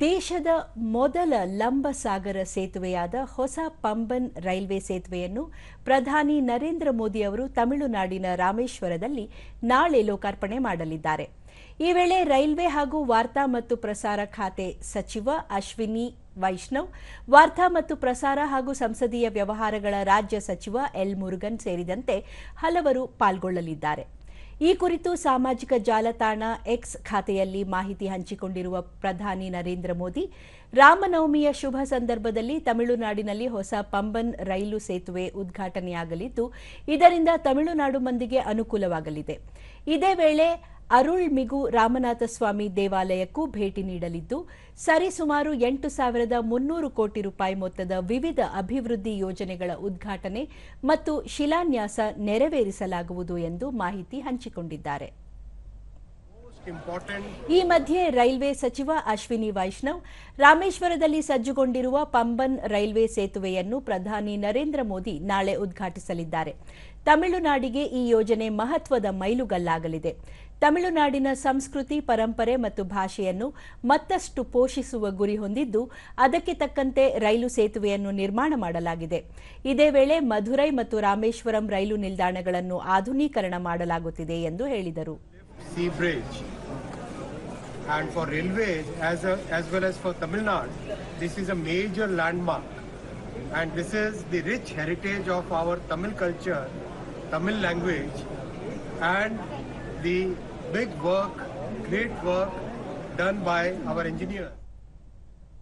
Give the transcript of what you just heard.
ದೇಶದ ಮೊದಲ ಲಂಬಸಾಗರ ಸೇತುವೆಯಾದ ಹೊಸ ಪಂಬನ್ ರೈಲ್ವೆ ಸೇತುವೆಯನ್ನು ಪ್ರಧಾನಿ ನರೇಂದ್ರ ಮೋದಿ ಅವರು ತಮಿಳುನಾಡಿನ ರಾಮೇಶ್ವರದಲ್ಲಿ ನಾಳೆ ಲೋಕಾರ್ಪಣೆ ಮಾಡಲಿದ್ದಾರೆ. ಈ ವೇಳೆ ರೈಲ್ವೆ ಹಾಗೂ ವಾರ್ತಾ ಮತ್ತು ಪ್ರಸಾರ ಖಾತೆ ಸಚಿವ ಅಶ್ವಿನಿ ವೈಷ್ಣವ್, ವಾರ್ತಾ ಮತ್ತು ಪ್ರಸಾರ ಹಾಗೂ ಸಂಸದೀಯ ವ್ಯವಹಾರಗಳ ರಾಜ್ಯ ಸಚಿವ ಎಲ್ ಮುರುಗನ್ ಸೇರಿದಂತೆ ಹಲವರು ಪಾಲ್ಗೊಳ್ಳಲಿದ್ದಾರೆ. ಈ ಕುರಿತು ಸಾಮಾಜಿಕ ಜಾಲತಾಣ ಎಕ್ಸ್ ಖಾತೆಯಲ್ಲಿ ಮಾಹಿತಿ ಹಂಚಿಕೊಂಡಿರುವ ಪ್ರಧಾನಿ ನರೇಂದ್ರ ಮೋದಿ, ರಾಮನವಮಿಯ ಶುಭ ಸಂದರ್ಭದಲ್ಲಿ ತಮಿಳುನಾಡಿನಲ್ಲಿ ಹೊಸ ಪಂಬನ್ ರೈಲು ಸೇತುವೆ ಉದ್ಘಾಟನೆಯಾಗಲಿದ್ದು, ಇದರಿಂದ ತಮಿಳುನಾಡು ಮಂದಿಗೆ ಅನುಕೂಲವಾಗಲಿದೆ. ಇದೇ ವೇಳೆ ಅರುಳ್ಮಿಗು ರಾಮನಾಥಸ್ವಾಮಿ ದೇವಾಲಯಕ್ಕೂ ಭೇಟಿ ನೀಡಲಿದ್ದು, ಸರಿಸುಮಾರು ಎಂಟು ಸಾವಿರದ ಮುನ್ನೂರು ಕೋಟಿ ರೂಪಾಯಿ ಮೊತ್ತದ ವಿವಿಧ ಅಭಿವೃದ್ಧಿ ಯೋಜನೆಗಳ ಉದ್ಘಾಟನೆ ಮತ್ತು ಶಿಲಾನ್ಯಾಸ ನೆರವೇರಿಸಲಾಗುವುದು ಎಂದು ಮಾಹಿತಿ ಹಂಚಿಕೊಂಡಿದ್ದಾರೆ. ಈ ಮಧ್ಯೆ ರೈಲ್ವೆ ಸಚಿವ ಅಶ್ವಿನಿ ವೈಷ್ಣವ್ ರಾಮೇಶ್ವರದಲ್ಲಿ ಸಜ್ಜುಗೊಂಡಿರುವ ಪಂಬನ್ ರೈಲ್ವೆ ಸೇತುವೆಯನ್ನು ಪ್ರಧಾನಿ ನರೇಂದ್ರ ಮೋದಿ ನಾಳೆ ಉದ್ಘಾಟಿಸಲಿದ್ದಾರೆ. ತಮಿಳುನಾಡಿಗೆ ಈ ಯೋಜನೆ ಮಹತ್ವದ ಮೈಲುಗಲ್ಲಾಗಲಿದೆ. ತಮಿಳುನಾಡಿನ ಸಂಸ್ಕೃತಿ ಪರಂಪರೆ ಮತ್ತು ಭಾಷೆಯನ್ನು ಮತ್ತಷ್ಟು ಪೋಷಿಸುವ ಗುರಿ ಹೊಂದಿದ್ದು ಅದಕ್ಕೆ ತಕ್ಕಂತೆ ರೈಲು ಸೇತುವೆಯನ್ನು ನಿರ್ಮಾಣ ಮಾಡಲಾಗಿದೆ. ಇದೇ ವೇಳೆ ಮಧುರೈ ಮತ್ತು ರಾಮೇಶ್ವರಂ ರೈಲು ನಿಲ್ದಾಣಗಳನ್ನು ಆಧುನೀಕರಣ ಮಾಡಲಾಗುತ್ತಿದೆ ಎಂದು ಹೇಳಿದರು. And for railways as, a, as well as for Tamil Nadu, this is a major landmark. And this is the rich heritage of our Tamil culture, Tamil language, and the big work, great work done by our engineers.